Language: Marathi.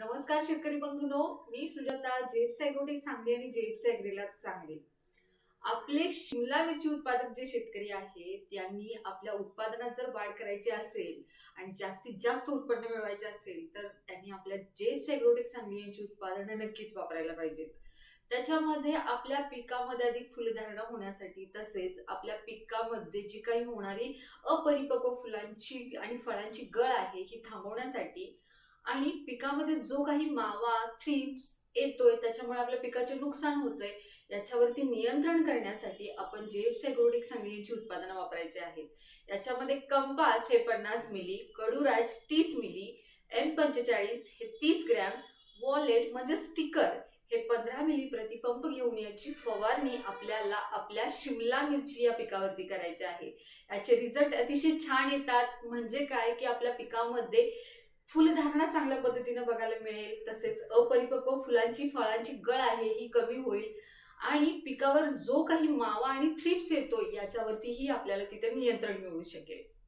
नमस्कार शेतकरी बंधूनो मी सुजाता जेप्स ॲग्रोटेक सांगली आणि जेप्स ॲग्रीला सांगली. आपले शिमला मिरची उत्पादक जे शेतकरी आहेत त्यांनी आपल्या उत्पादनात जर वाढ करायची असेल आणि जास्तीत जास्त उत्पन्न मिळवायचे असेल तर त्यांनी आपल्या जेप्स ॲग्रोटेक सांगली यांची उत्पादनं नक्कीच वापरायला पाहिजेत. त्याच्यामध्ये आपल्या पिकामध्ये अधिक फुलधारणा होण्यासाठी तसेच आपल्या पिकामध्ये जी काही होणारी अपरिपक्व फुलांची आणि फळांची गळ आहे ही थांबवण्यासाठी आणि पिकामध्ये जो काही मावा थ्रिप्स येतोय त्याच्यामुळे आपल्या पिकाचे नुकसान होतंय याच्यावरती नियंत्रण करण्यासाठी आपण जेप्स एग्रोटिक सांगलीची उत्पादनं वापरायचे आहेत. याच्यामध्ये कंपास हे पन्नास मिली कडुराज तीस मिली एम पंचेचाळीस हे तीस ग्रॅम वॉलेट म्हणजे स्टिकर हे पंधरा मिली प्रतिपंप घेऊन याची फवारणी आपल्याला आपल्या शिमला मिरची या पिकावरती करायची आहे. याचे रिझल्ट अतिशय छान येतात. म्हणजे काय? की आपल्या पिकामध्ये फुलधारणा चांगल्या पद्धतीने बघायला मिळेल. तसेच अपरिपक्व फुलांची फळांची गळ आहे ही कमी होईल. आणि पिकावर जो काही मावा आणि थ्रिप्स येतो याच्यावरतीही आपल्याला तिथे नियंत्रण मिळू शकेल.